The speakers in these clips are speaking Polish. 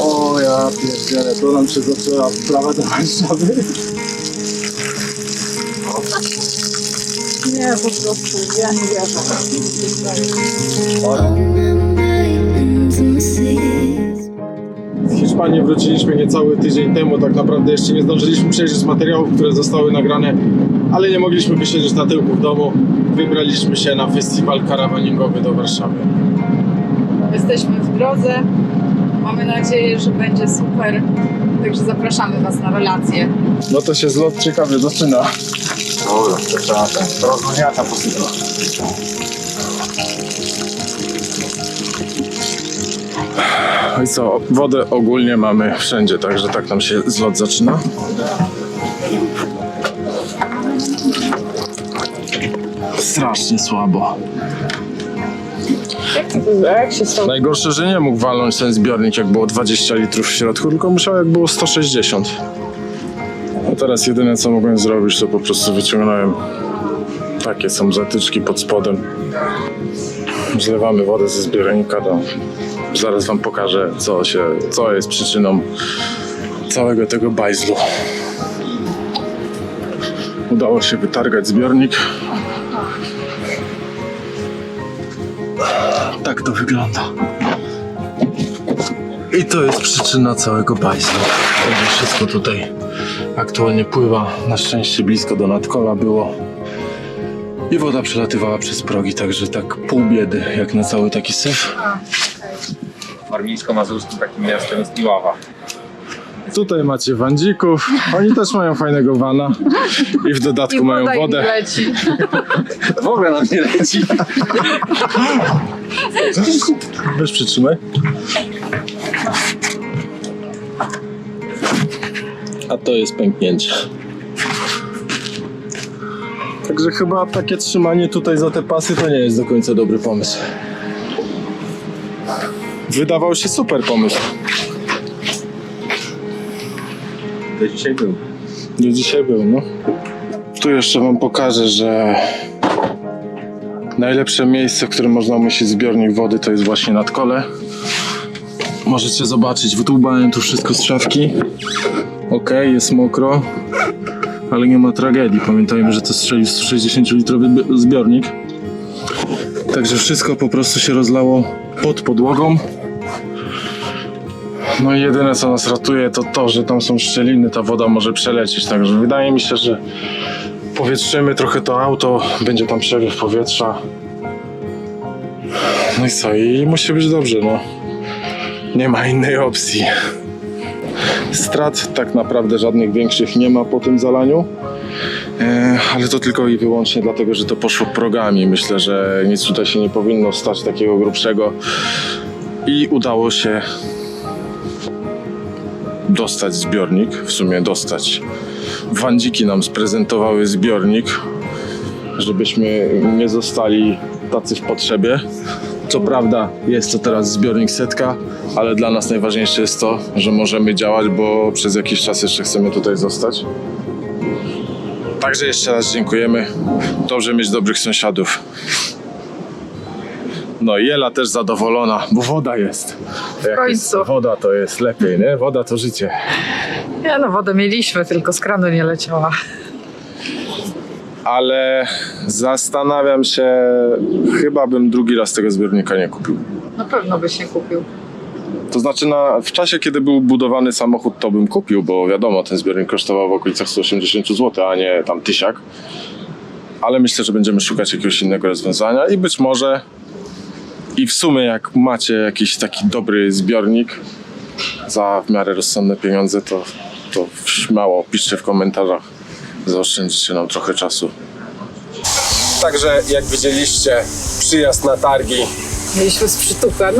O ja pierdzielę, to nam się zaczęła sprawa do Warszawy. Nie, po prostu, ja nie wierzę. Z Hiszpanii wróciliśmy niecały tydzień temu, tak naprawdę jeszcze nie zdążyliśmy przejrzeć materiałów, które zostały nagrane, ale nie mogliśmy wysiedzieć na tyłku w domu. Wybraliśmy się na festiwal karawaningowy do Warszawy. Jesteśmy w drodze. Mamy nadzieję, że będzie super. Także zapraszamy Was na relacje. No to się zlot ciekawie zaczyna. Dobra, to trzeba ten rozmawiata posypać. No i co, wodę ogólnie mamy wszędzie, także tak nam się zlot zaczyna. Strasznie słabo. Najgorsze, że nie mógł walnąć ten zbiornik, jak było 20 litrów w środku, tylko musiał, jak było 160. A teraz jedyne, co mogłem zrobić, to po prostu wyciągnąłem takie są zatyczki pod spodem. Zlewamy wodę ze zbiornika do... Zaraz wam pokażę, co, się, co jest przyczyną całego tego bajzlu. Udało się wytargać zbiornik. To wygląda. I to jest przyczyna całego bajzlu. Także wszystko tutaj aktualnie pływa. Na szczęście blisko do nadkola było. I woda przelatywała przez progi, także tak pół biedy, jak na cały taki syf. warmińsko-mazurskim takim miastem jest Iława. Tutaj macie wandzików. Oni też mają fajnego wana. I w dodatku mają woda im wodę. leci. W ogóle nam nie leci. Weź przytrzymaj. A to jest pęknięcie. Także chyba takie trzymanie tutaj za te pasy to nie jest do końca dobry pomysł. Wydawał się super pomysł. To dzisiaj był. Do dzisiaj był, no. Tu jeszcze wam pokażę, że najlepsze miejsce, w którym można umieścić zbiornik wody, to jest właśnie nad kole. Możecie zobaczyć, wydłubałem tu wszystko z szafki. Ok, jest mokro, ale nie ma tragedii. Pamiętajmy, że to strzelił 160-litrowy bi- zbiornik. Także wszystko po prostu się rozlało pod podłogą. No i jedyne co nas ratuje to to, że tam są szczeliny, ta woda może przelecieć. Także wydaje mi się, że powietrzymy trochę to auto, będzie tam przewiew powietrza. No i co? I musi być dobrze, no. Nie ma innej opcji. Strat tak naprawdę żadnych większych nie ma po tym zalaniu. E, ale to tylko i wyłącznie dlatego, że to poszło progami. Myślę, że nic tutaj się nie powinno stać takiego grubszego. I udało się dostać zbiornik, w sumie dostać. Wandziki nam sprezentowały zbiornik, żebyśmy nie zostali tacy w potrzebie. Co prawda jest to teraz zbiornik setka, ale dla nas najważniejsze jest to, że możemy działać, bo przez jakiś czas jeszcze chcemy tutaj zostać. Także jeszcze raz dziękujemy. Dobrze mieć dobrych sąsiadów. No i Jela też zadowolona, bo woda jest. Jak końcu. woda to jest lepiej, nie? Woda to życie. Ja no wodę mieliśmy, tylko z kranu nie leciała. Ale zastanawiam się, chyba bym drugi raz tego zbiornika nie kupił. Na pewno byś nie kupił. To znaczy na, w czasie, kiedy był budowany samochód, to bym kupił, bo wiadomo, ten zbiornik kosztował w okolicach 180 zł, a nie tam tysiak. Ale myślę, że będziemy szukać jakiegoś innego rozwiązania i być może i w sumie jak macie jakiś taki dobry zbiornik za w miarę rozsądne pieniądze, to, to śmiało piszcie w komentarzach. Zaoszczędzicie nam trochę czasu. Także jak widzieliście, przyjazd na targi Mieliśmy z przytupem.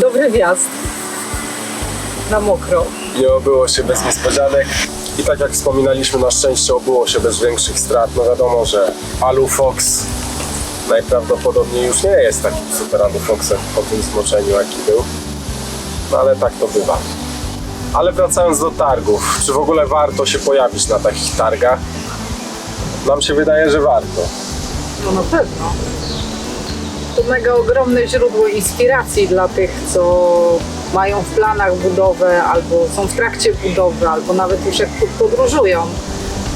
Dobry wjazd. Na mokro. Nie obyło się bez niespodzianek. I tak jak wspominaliśmy, na szczęście obyło się bez większych strat. No wiadomo, że Alufox najprawdopodobniej już nie jest takim super Alufoxem po tym zmoczeniu, jaki był. No ale tak to bywa. Ale wracając do targów, czy w ogóle warto się pojawić na takich targach? Nam się wydaje, że warto. No na pewno. To mega ogromne źródło inspiracji dla tych, co mają w planach budowę, albo są w trakcie budowy, albo nawet już jak podróżują.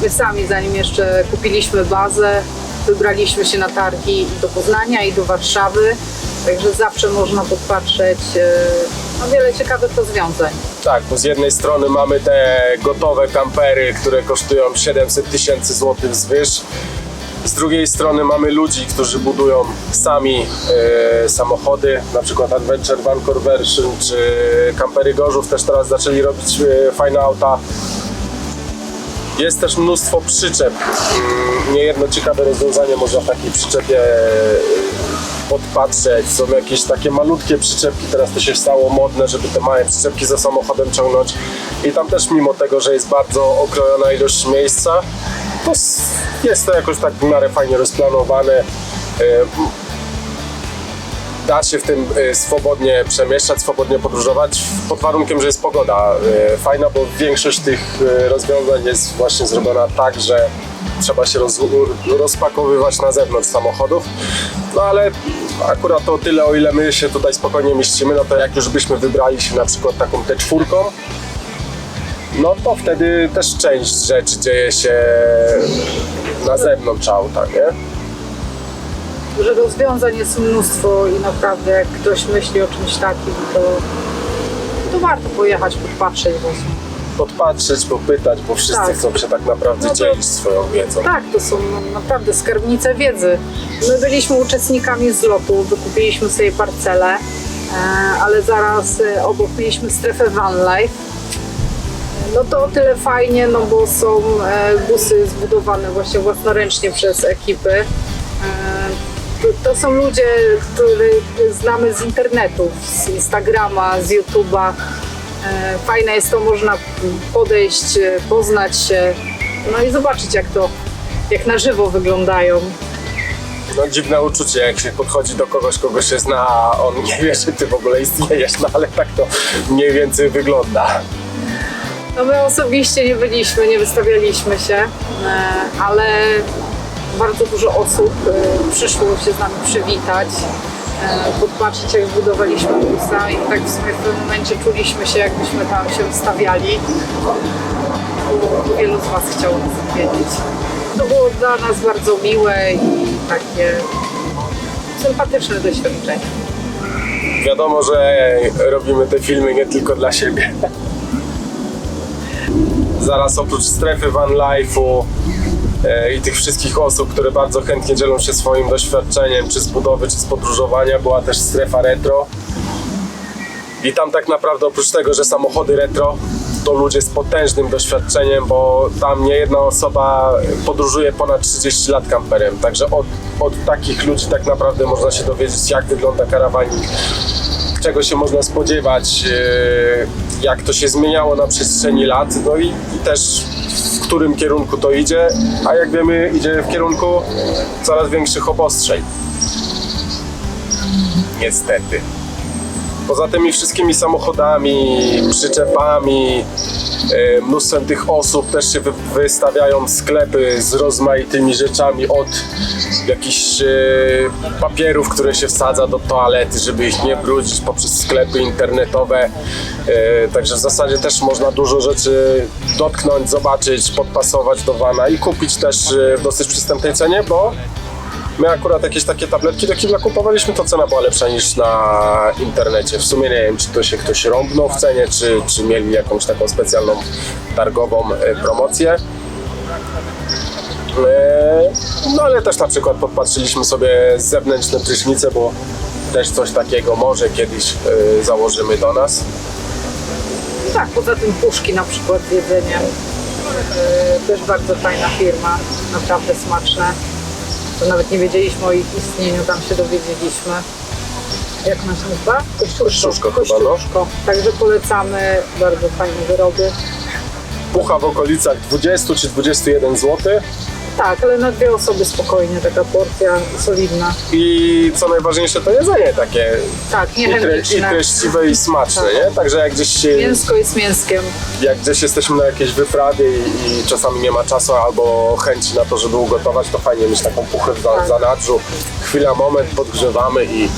My sami, zanim jeszcze kupiliśmy bazę, wybraliśmy się na targi do Poznania i do Warszawy, także zawsze można podpatrzeć e, no, wiele ciekawych rozwiązań. Tak, bo z jednej strony mamy te gotowe kampery, które kosztują 700 tysięcy złotych zwyż. Z drugiej strony mamy ludzi, którzy budują sami e, samochody, na przykład Adventure Van Conversion czy Kampery Gorzów też teraz zaczęli robić e, fajne auta. Jest też mnóstwo przyczep. Mm, Niejedno ciekawe rozwiązanie można w takiej przyczepie e, podpatrzeć. Są jakieś takie malutkie przyczepki, teraz to się stało modne, żeby te małe przyczepki za samochodem ciągnąć. I tam też mimo tego, że jest bardzo okrojona ilość miejsca, to jest to jakoś tak w miarę fajnie rozplanowane. Da się w tym e, swobodnie przemieszczać, swobodnie podróżować, pod warunkiem, że jest pogoda e, fajna, bo większość tych e, rozwiązań jest właśnie zrobiona tak, że trzeba się roz, rozpakowywać na zewnątrz samochodów. No ale akurat o tyle, o ile my się tutaj spokojnie mieścimy, no to jak już byśmy wybrali się na przykład taką T4, no to wtedy też część rzeczy dzieje się na zewnątrz auta, nie? Że rozwiązań jest mnóstwo i naprawdę jak ktoś myśli o czymś takim, to, to warto pojechać, podpatrzeć właśnie. podpatrzeć, popytać, bo wszyscy Tak. chcą się tak naprawdę No to- dzielić swoją wiedzą. Tak, to są naprawdę skarbnice wiedzy. My byliśmy uczestnikami zlotu, wykupiliśmy sobie parcelę, e, ale zaraz e, obok mieliśmy strefę van life. No to o tyle fajnie, no bo są e, busy zbudowane właśnie własnoręcznie przez ekipy. E, to, są ludzie, których znamy z internetu, z Instagrama, z YouTube'a. E, Fajne jest to, można podejść, e, poznać się, no i zobaczyć jak to, jak na żywo wyglądają. No dziwne uczucie, jak się podchodzi do kogoś, kogo się zna, a on nie wie, że ty w ogóle istniejesz, no ale tak to mniej więcej wygląda. No my osobiście nie byliśmy, nie wystawialiśmy się, e, ale bardzo dużo osób e, przyszło się z nami przywitać, e, podpatrzeć jak zbudowaliśmy busa i tak w sumie w pewnym momencie czuliśmy się jakbyśmy tam się ustawiali. Wielu z Was chciało nas odwiedzić. To było dla nas bardzo miłe i takie sympatyczne doświadczenie. Wiadomo, że robimy te filmy nie tylko dla siebie. Zaraz oprócz strefy van life'u i tych wszystkich osób, które bardzo chętnie dzielą się swoim doświadczeniem, czy z budowy, czy z podróżowania, była też strefa retro. I tam tak naprawdę oprócz tego, że samochody retro, to ludzie z potężnym doświadczeniem, bo tam nie jedna osoba podróżuje ponad 30 lat kamperem. Także od, od takich ludzi tak naprawdę można się dowiedzieć, jak wygląda karawanik, czego się można spodziewać, e, jak to się zmieniało na przestrzeni lat, no i, i też którym kierunku to idzie, a jak wiemy idzie w kierunku coraz większych obostrzeń. Niestety. Poza tymi wszystkimi samochodami, przyczepami, e, mnóstwem tych osób też się wy- wystawiają sklepy z rozmaitymi rzeczami od jakichś papierów, które się wsadza do toalety, żeby ich nie brudzić poprzez sklepy internetowe. E, Także w zasadzie też można dużo rzeczy dotknąć, zobaczyć, podpasować do wana i kupić też e, w dosyć przystępnej cenie, bo My akurat jakieś takie tabletki do kibla kupowaliśmy, to cena była lepsza niż na internecie. W sumie nie wiem, czy to się ktoś rąbnął w cenie, czy, czy mieli jakąś taką specjalną targową e, promocję. E, No ale też na przykład podpatrzyliśmy sobie zewnętrzne prysznice, bo też coś takiego może kiedyś e, założymy do nas. Tak, poza tym puszki na przykład z jedzeniem. Yy, też bardzo fajna firma, naprawdę smaczne. To nawet nie wiedzieliśmy o ich istnieniu, tam się dowiedzieliśmy. Jak ona się nazywa? Kościuszko. Kościuszko chyba, no. Kościuszko. Także polecamy, bardzo fajne wyroby. Pucha w okolicach 20 czy 21 zł. Tak, ale na dwie osoby spokojnie, taka porcja solidna. I co najważniejsze, to jedzenie takie Tak, i, tre, i niechemiczne. treściwe i smaczne, Tak. nie? Także jak gdzieś, się, Mięsko jest mięskiem. jak gdzieś jesteśmy na jakiejś wyprawie i, i czasami nie ma czasu albo chęci na to, żeby ugotować, to fajnie mieć taką puchę w za, Tak. zanadrzu. Chwila, moment, podgrzewamy i,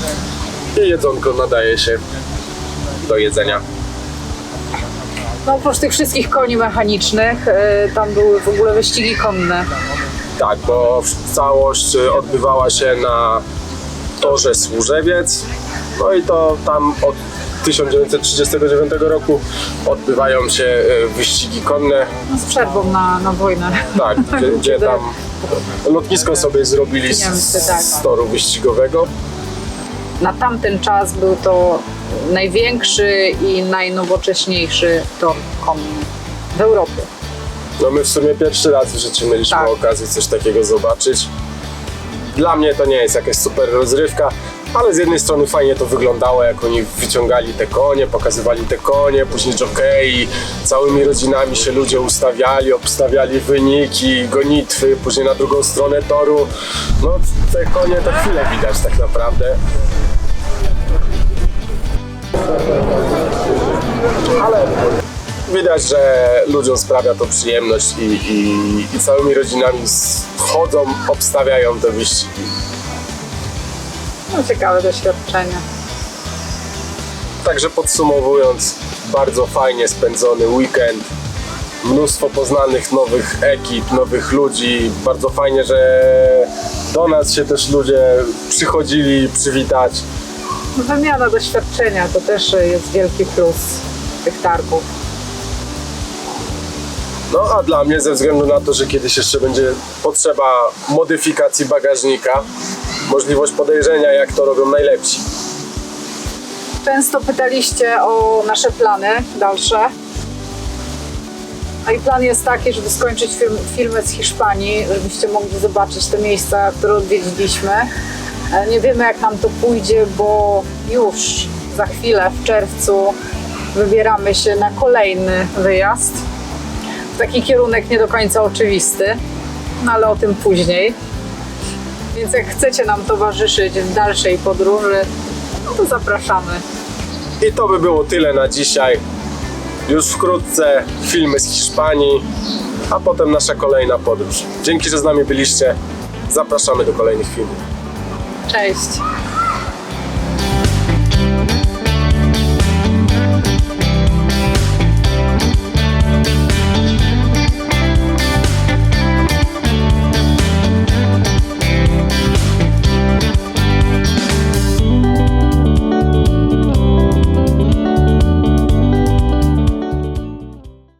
i jedzonko nadaje się do jedzenia. No oprócz tych wszystkich koni mechanicznych, e, tam były w ogóle wyścigi konne. Tak, bo całość y, odbywała się na torze Służewiec. No i to tam od 1939 roku odbywają się y, wyścigi konne. No, z przerwą na, na wojnę. Tak, gdzie, gdzie tam lotnisko sobie zrobili z, tak. z toru wyścigowego. Na tamten czas był to największy i najnowocześniejszy tor konny w Europie. No my w sumie pierwszy raz w życiu mieliśmy Tak. okazję coś takiego zobaczyć. Dla mnie to nie jest jakaś super rozrywka, ale z jednej strony fajnie to wyglądało, jak oni wyciągali te konie, pokazywali te konie, później jokei, całymi rodzinami się ludzie ustawiali, obstawiali wyniki, gonitwy, później na drugą stronę toru. No te konie to chwilę widać tak naprawdę. Ale widać, że ludziom sprawia to przyjemność i, i, i całymi rodzinami chodzą, obstawiają te wyścigi. No ciekawe doświadczenie. Także podsumowując, bardzo fajnie spędzony weekend. Mnóstwo poznanych nowych ekip, nowych ludzi. Bardzo fajnie, że do nas się też ludzie przychodzili przywitać. Wymiana doświadczenia to też jest wielki plus tych targów. No a dla mnie, ze względu na to, że kiedyś jeszcze będzie potrzeba modyfikacji bagażnika, możliwość podejrzenia, jak to robią najlepsi. Często pytaliście o nasze plany dalsze. A i plan jest taki, żeby skończyć film, filmy z Hiszpanii, żebyście mogli zobaczyć te miejsca, które odwiedziliśmy. E, Nie wiemy, jak nam to pójdzie, bo już za chwilę, w czerwcu, wybieramy się na kolejny wyjazd. Taki kierunek nie do końca oczywisty, no ale o tym później. Więc jak chcecie nam towarzyszyć w dalszej podróży, no to zapraszamy. I to by było tyle na dzisiaj. Już wkrótce filmy z Hiszpanii, a potem nasza kolejna podróż. Dzięki, że z nami byliście. Zapraszamy do kolejnych filmów. Cześć!